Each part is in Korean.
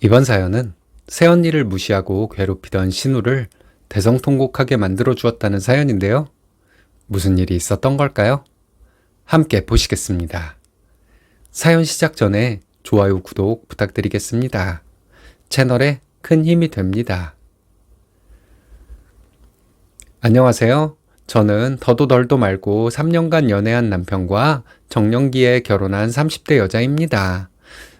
이번 사연은 새언니를 무시하고 괴롭히던 신우를 대성통곡하게 만들어 주었다는 사연인데요. 무슨 일이 있었던 걸까요? 함께 보시겠습니다. 사연 시작 전에 좋아요, 구독 부탁드리겠습니다. 채널에 큰 힘이 됩니다. 안녕하세요. 저는 더도 덜도 말고 3년간 연애한 남편과 정년기에 결혼한 30대 여자입니다.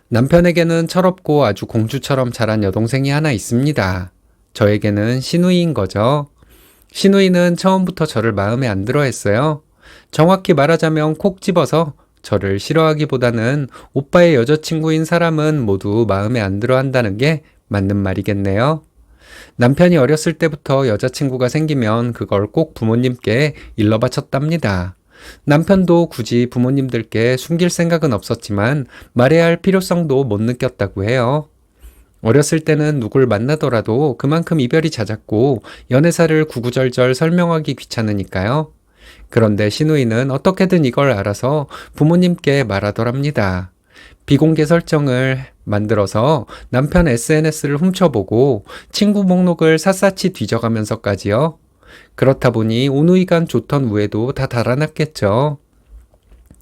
남편에게는 철없고 아주 공주처럼 자란 여동생이 하나 있습니다. 저에게는 신우이인 거죠. 신우이는 처음부터 저를 마음에 안 들어 했어요. 정확히 말하자면 콕 집어서 저를 싫어하기보다는 오빠의 여자친구인 사람은 모두 마음에 안 들어 한다는 게 맞는 말이겠네요. 남편이 어렸을 때부터 여자친구가 생기면 그걸 꼭 부모님께 일러 바쳤답니다. 남편도 굳이 부모님들께 숨길 생각은 없었지만 말해야 할 필요성도 못 느꼈다고 해요. 어렸을 때는 누굴 만나더라도 그만큼 이별이 잦았고 연애사를 구구절절 설명하기 귀찮으니까요. 그런데 신우이는 어떻게든 이걸 알아서 부모님께 말하더랍니다. 비공개 설정을 만들어서 남편 SNS를 훔쳐보고 친구 목록을 샅샅이 뒤져가면서까지요. 그렇다 보니 온우이간 좋던 우애도 다 달아났겠죠.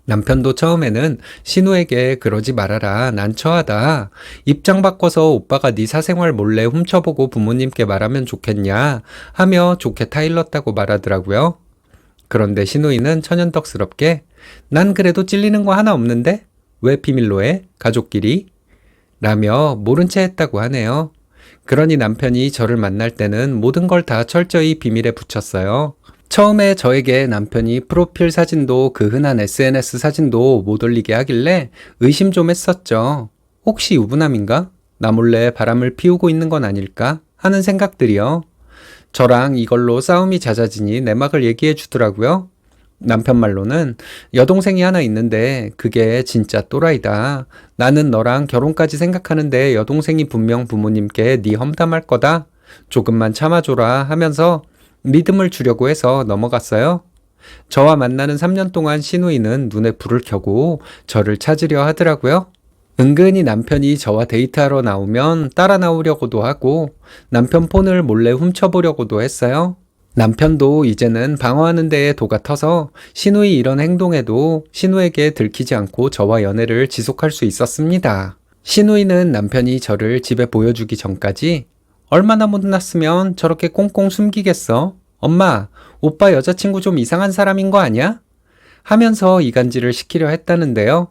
남편도 처음에는 신우에게 그러지 말아라 난 처하다 입장 바꿔서 오빠가 네 사생활 몰래 훔쳐보고 부모님께 말하면 좋겠냐 하며 좋게 타일렀다고 말하더라고요. 그런데 신우이는 천연덕스럽게 난 그래도 찔리는 거 하나 없는데 왜 비밀로 해 가족끼리 라며 모른 채 했다고 하네요. 그러니 남편이 저를 만날 때는 모든 걸 다 철저히 비밀에 붙였어요. 처음에 저에게 남편이 프로필 사진도 그 흔한 SNS 사진도 못 올리게 하길래 의심 좀 했었죠. 혹시 유부남인가? 나 몰래 바람을 피우고 있는 건 아닐까? 하는 생각들이요. 저랑 이걸로 싸움이 잦아지니 내막을 얘기해 주더라고요. 남편 말로는 여동생이 하나 있는데 그게 진짜 또라이다. 나는 너랑 결혼까지 생각하는데 여동생이 분명 부모님께 네 험담할 거다. 조금만 참아줘라 하면서 믿음을 주려고 해서 넘어갔어요. 저와 만나는 3년 동안 신우이는 눈에 불을 켜고 저를 찾으려 하더라고요. 은근히 남편이 저와 데이트하러 나오면 따라 나오려고도 하고 남편 폰을 몰래 훔쳐보려고도 했어요. 남편도 이제는 방어하는 데에 도가 터서 신우의 이런 행동에도 신우에게 들키지 않고 저와 연애를 지속할 수 있었습니다. 신우이는 남편이 저를 집에 보여주기 전까지 얼마나 못났으면 저렇게 꽁꽁 숨기겠어? 엄마, 오빠 여자친구 좀 이상한 사람인 거 아니야? 하면서 이간질을 시키려 했다는데요.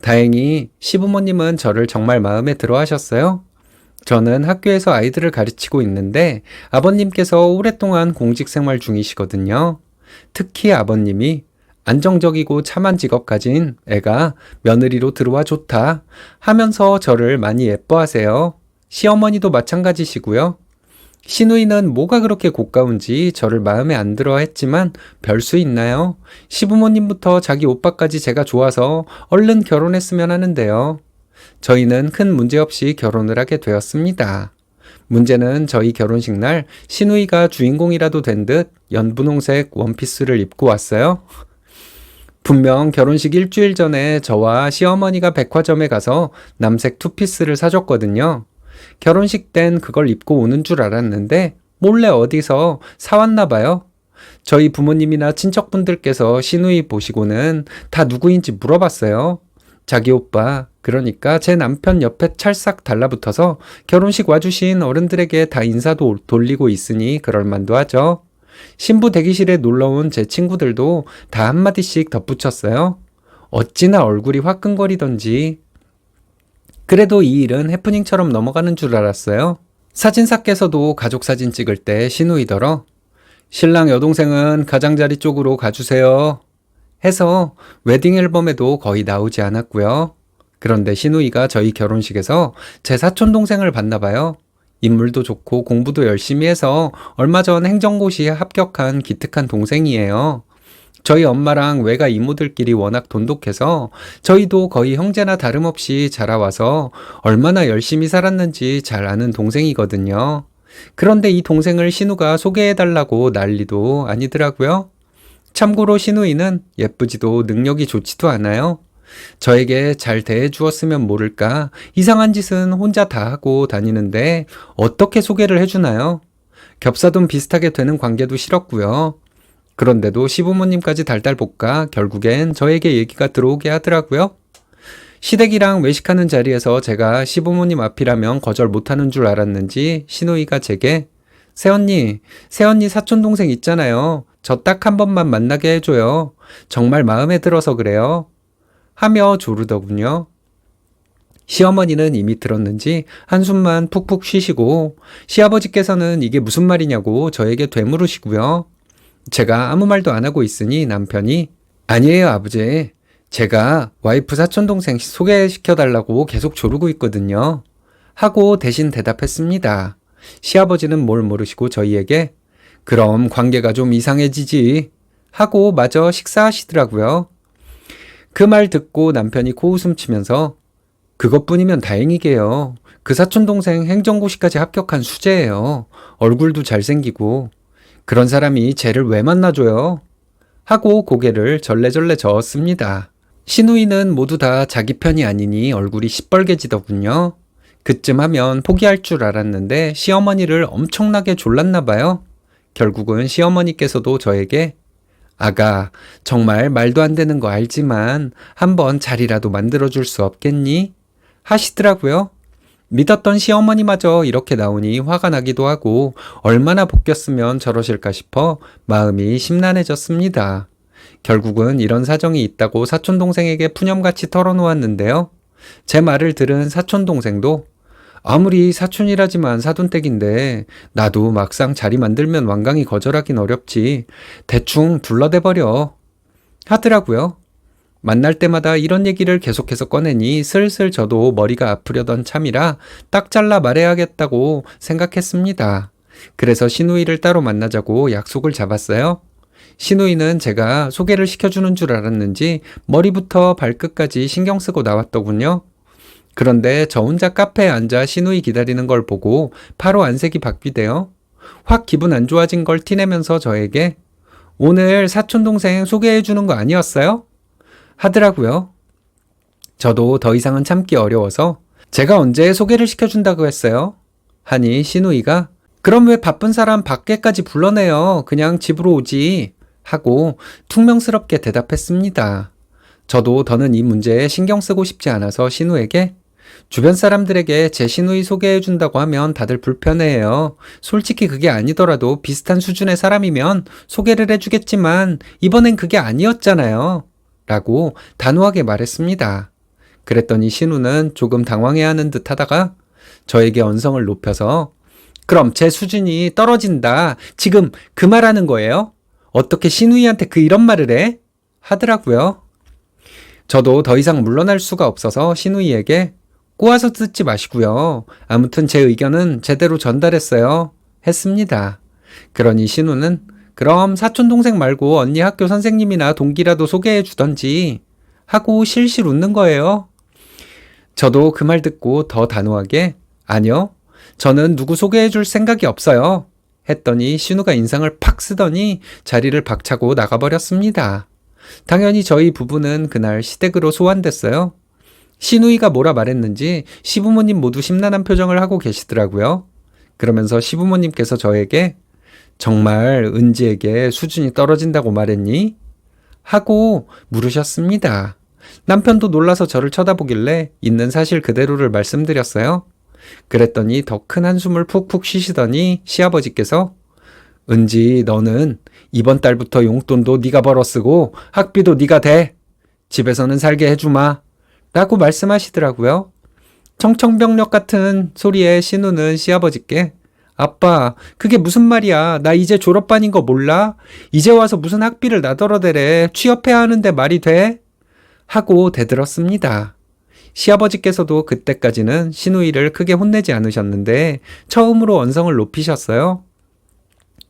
다행히 시부모님은 저를 정말 마음에 들어 하셨어요. 저는 학교에서 아이들을 가르치고 있는데 아버님께서 오랫동안 공직 생활 중이시거든요. 특히 아버님이 안정적이고 참한 직업 가진 애가 며느리로 들어와 좋다 하면서 저를 많이 예뻐하세요. 시어머니도 마찬가지시고요. 신우이는 뭐가 그렇게 고가운지 저를 마음에 안 들어 했지만 별 수 있나요? 시부모님부터 자기 오빠까지 제가 좋아서 얼른 결혼했으면 하는데요. 저희는 큰 문제 없이 결혼을 하게 되었습니다. 문제는 저희 결혼식 날 신우이가 주인공이라도 된 듯 연분홍색 원피스를 입고 왔어요. 분명 결혼식 일주일 전에 저와 시어머니가 백화점에 가서 남색 투피스를 사줬거든요. 결혼식 땐 그걸 입고 오는 줄 알았는데 몰래 어디서 사왔나 봐요. 저희 부모님이나 친척분들께서 신우이 보시고는 다 누구인지 물어봤어요. 자기 오빠, 그러니까 제 남편 옆에 찰싹 달라붙어서 결혼식 와주신 어른들에게 다 인사도 돌리고 있으니 그럴만도 하죠. 신부 대기실에 놀러온 제 친구들도 다 한마디씩 덧붙였어요. 어찌나 얼굴이 화끈거리던지. 그래도 이 일은 해프닝처럼 넘어가는 줄 알았어요. 사진사께서도 가족 사진 찍을 때 신우이더러 신랑 여동생은 가장자리 쪽으로 가주세요. 해서 웨딩 앨범에도 거의 나오지 않았고요. 그런데 신우이가 저희 결혼식에서 제 사촌 동생을 봤나 봐요. 인물도 좋고 공부도 열심히 해서 얼마 전 행정고시에 합격한 기특한 동생이에요. 저희 엄마랑 외가 이모들끼리 워낙 돈독해서 저희도 거의 형제나 다름없이 자라와서 얼마나 열심히 살았는지 잘 아는 동생이거든요. 그런데 이 동생을 신우가 소개해달라고 난리도 아니더라고요. 참고로 신우이는 예쁘지도 능력이 좋지도 않아요. 저에게 잘 대해 주었으면 모를까 이상한 짓은 혼자 다 하고 다니는데 어떻게 소개를 해주나요? 겹사돈 비슷하게 되는 관계도 싫었고요. 그런데도 시부모님까지 달달 볶아 결국엔 저에게 얘기가 들어오게 하더라고요. 시댁이랑 외식하는 자리에서 제가 시부모님 앞이라면 거절 못하는 줄 알았는지 신우이가 제게 새언니, 새언니 사촌동생 있잖아요. 저 딱 한 번만 만나게 해줘요. 정말 마음에 들어서 그래요. 하며 조르더군요. 시어머니는 이미 들었는지 한숨만 푹푹 쉬시고 시아버지께서는 이게 무슨 말이냐고 저에게 되물으시고요. 제가 아무 말도 안 하고 있으니 남편이 아니에요 아버지. 제가 와이프 사촌동생 소개시켜달라고 계속 조르고 있거든요. 하고 대신 대답했습니다. 시아버지는 뭘 모르시고 저희에게 그럼 관계가 좀 이상해지지 하고 마저 식사하시더라고요. 그 말 듣고 남편이 코웃음 치면서 그것뿐이면 다행이게요. 그 사촌동생 행정고시까지 합격한 수재예요. 얼굴도 잘생기고 그런 사람이 쟤를 왜 만나줘요? 하고 고개를 절레절레 저었습니다. 신우이는 모두 다 자기 편이 아니니 얼굴이 시뻘개지더군요. 그쯤 하면 포기할 줄 알았는데 시어머니를 엄청나게 졸랐나 봐요. 결국은 시어머니께서도 저에게 아가, 정말 말도 안 되는 거 알지만 한번 자리라도 만들어 줄 수 없겠니? 하시더라고요. 믿었던 시어머니마저 이렇게 나오니 화가 나기도 하고 얼마나 볶였으면 저러실까 싶어 마음이 심란해졌습니다. 결국은 이런 사정이 있다고 사촌동생에게 푸념같이 털어놓았는데요. 제 말을 들은 사촌동생도 아무리 사촌이라지만 사돈댁인데 나도 막상 자리 만들면 완강히 거절하긴 어렵지. 대충 둘러대버려. 하더라고요. 만날 때마다 이런 얘기를 계속해서 꺼내니 슬슬 저도 머리가 아프려던 참이라 딱 잘라 말해야겠다고 생각했습니다. 그래서 신우이를 따로 만나자고 약속을 잡았어요. 신우이는 제가 소개를 시켜주는 줄 알았는지 머리부터 발끝까지 신경 쓰고 나왔더군요. 그런데 저 혼자 카페에 앉아 신우이 기다리는 걸 보고 바로 안색이 바뀌대요. 확 기분 안 좋아진 걸 티내면서 저에게 오늘 사촌동생 소개해 주는 거 아니었어요? 하더라고요. 저도 더 이상은 참기 어려워서 제가 언제 소개를 시켜준다고 했어요? 하니 신우이가 그럼 왜 바쁜 사람 밖에까지 불러내요? 그냥 집으로 오지. 하고 퉁명스럽게 대답했습니다. 저도 더는 이 문제에 신경 쓰고 싶지 않아서 신우에게 주변 사람들에게 제 신우이 소개해준다고 하면 다들 불편해해요. 솔직히 그게 아니더라도 비슷한 수준의 사람이면 소개를 해주겠지만 이번엔 그게 아니었잖아요. 라고 단호하게 말했습니다. 그랬더니 신우는 조금 당황해하는 듯 하다가 저에게 언성을 높여서 그럼 제 수준이 떨어진다. 지금 그 말하는 거예요? 어떻게 신우이한테 그 이런 말을 해? 하더라고요. 저도 더 이상 물러날 수가 없어서 신우이에게 꼬아서 듣지 마시고요. 아무튼 제 의견은 제대로 전달했어요. 했습니다. 그러니 신우는 그럼 사촌 동생 말고 언니 학교 선생님이나 동기라도 소개해 주던지 하고 실실 웃는 거예요. 저도 그 말 듣고 더 단호하게 아니요. 저는 누구 소개해 줄 생각이 없어요. 했더니 신우가 인상을 팍 쓰더니 자리를 박차고 나가버렸습니다. 당연히 저희 부부는 그날 시댁으로 소환됐어요. 신우이가 뭐라 말했는지 시부모님 모두 심란한 표정을 하고 계시더라고요. 그러면서 시부모님께서 저에게 정말 은지에게 수준이 떨어진다고 말했니? 하고 물으셨습니다. 남편도 놀라서 저를 쳐다보길래 있는 사실 그대로를 말씀드렸어요. 그랬더니 더 큰 한숨을 푹푹 쉬시더니 시아버지께서 은지 너는 이번 달부터 용돈도 네가 벌어 쓰고 학비도 네가 대. 집에서는 살게 해주마. 라고 말씀하시더라고요. 청청병력 같은 소리에 신우는 시아버지께 아빠, 그게 무슨 말이야. 나 이제 졸업반인 거 몰라? 이제 와서 무슨 학비를 나더러 대래. 취업해야 하는데 말이 돼? 하고 대들었습니다. 시아버지께서도 그때까지는 신우이를 크게 혼내지 않으셨는데 처음으로 언성을 높이셨어요.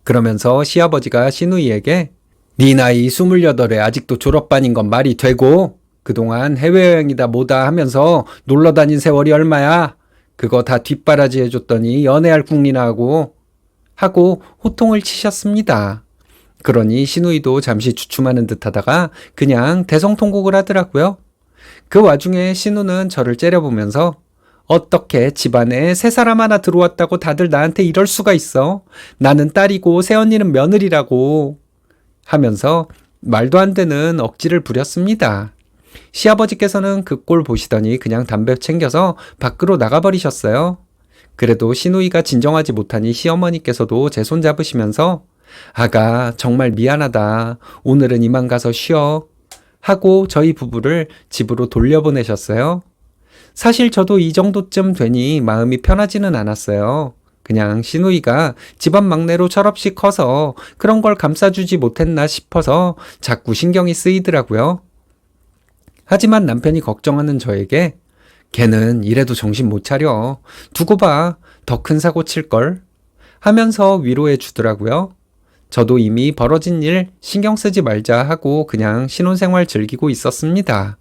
그러면서 시아버지가 신우이에게 네 나이 스물여덟에 아직도 졸업반인 건 말이 되고 그동안 해외여행이다 뭐다 하면서 놀러 다닌 세월이 얼마야? 그거 다 뒷바라지 해줬더니 연애할 궁리나 하고 하고 호통을 치셨습니다. 그러니 신우이도 잠시 주춤하는 듯 하다가 그냥 대성통곡을 하더라고요. 그 와중에 신우는 저를 째려보면서 어떻게 집안에 새 사람 하나 들어왔다고 다들 나한테 이럴 수가 있어? 나는 딸이고 새언니는 며느리라고 하면서 말도 안 되는 억지를 부렸습니다. 시아버지께서는 그 꼴 보시더니 그냥 담배 챙겨서 밖으로 나가버리셨어요. 그래도 시누이가 진정하지 못하니 시어머니께서도 제 손 잡으시면서 아가 정말 미안하다. 오늘은 이만 가서 쉬어. 하고 저희 부부를 집으로 돌려보내셨어요. 사실 저도 이 정도쯤 되니 마음이 편하지는 않았어요. 그냥 시누이가 집안 막내로 철없이 커서 그런 걸 감싸주지 못했나 싶어서 자꾸 신경이 쓰이더라고요. 하지만 남편이 걱정하는 저에게 걔는 이래도 정신 못 차려. 두고 봐. 더 큰 사고 칠 걸. 하면서 위로해 주더라고요. 저도 이미 벌어진 일 신경 쓰지 말자 하고 그냥 신혼생활 즐기고 있었습니다.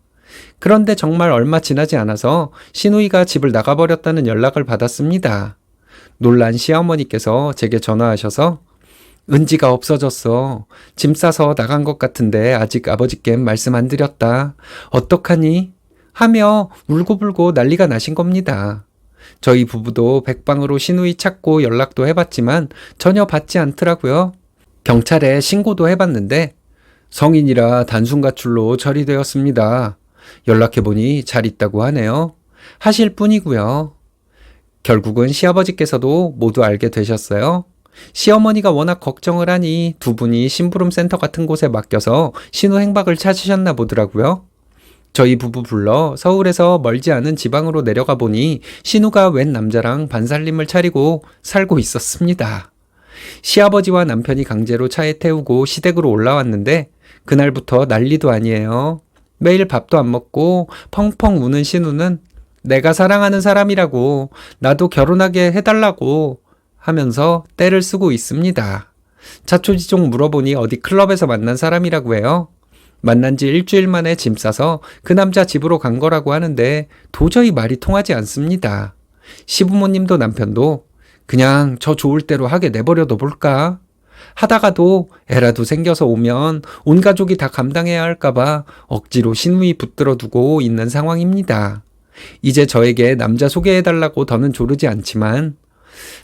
그런데 정말 얼마 지나지 않아서 시누이가 집을 나가버렸다는 연락을 받았습니다. 놀란 시어머니께서 제게 전화하셔서 은지가 없어졌어. 짐 싸서 나간 것 같은데 아직 아버지께 말씀 안 드렸다. 어떡하니? 하며 울고불고 난리가 나신 겁니다. 저희 부부도 백방으로 시누이 찾고 연락도 해봤지만 전혀 받지 않더라고요. 경찰에 신고도 해봤는데 성인이라 단순 가출로 처리되었습니다. 연락해보니 잘 있다고 하네요. 하실 뿐이고요. 결국은 시아버지께서도 모두 알게 되셨어요. 시어머니가 워낙 걱정을 하니 두 분이 심부름 센터 같은 곳에 맡겨서 신호 행박을 찾으셨나 보더라고요. 저희 부부 불러 서울에서 멀지 않은 지방으로 내려가 보니 신우가 웬 남자랑 반살림을 차리고 살고 있었습니다. 시아버지와 남편이 강제로 차에 태우고 시댁으로 올라왔는데 그날부터 난리도 아니에요. 매일 밥도 안 먹고 펑펑 우는 신우는 내가 사랑하는 사람이라고 나도 결혼하게 해달라고 하면서 떼를 쓰고 있습니다. 자초지종 물어보니 어디 클럽에서 만난 사람이라고 해요. 만난 지 일주일 만에 짐 싸서 그 남자 집으로 간 거라고 하는데 도저히 말이 통하지 않습니다. 시부모님도 남편도 그냥 저 좋을 대로 하게 내버려둬 볼까? 하다가도 애라도 생겨서 오면 온 가족이 다 감당해야 할까봐 억지로 신우이 붙들어 두고 있는 상황입니다. 이제 저에게 남자 소개해달라고 더는 조르지 않지만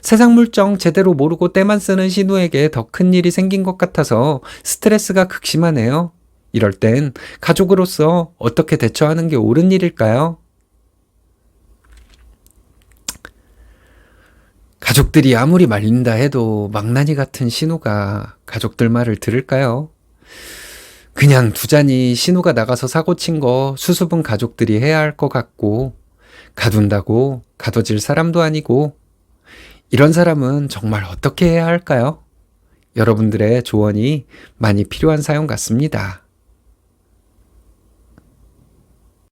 세상 물정 제대로 모르고 때만 쓰는 신우에게 더 큰 일이 생긴 것 같아서 스트레스가 극심하네요. 이럴 땐 가족으로서 어떻게 대처하는 게 옳은 일일까요? 가족들이 아무리 말린다 해도 망나니 같은 신우가 가족들 말을 들을까요? 그냥 두자니 신우가 나가서 사고 친 거 수습은 가족들이 해야 할 것 같고 가둔다고 가둬질 사람도 아니고 이런 사람은 정말 어떻게 해야 할까요? 여러분들의 조언이 많이 필요한 사연 같습니다.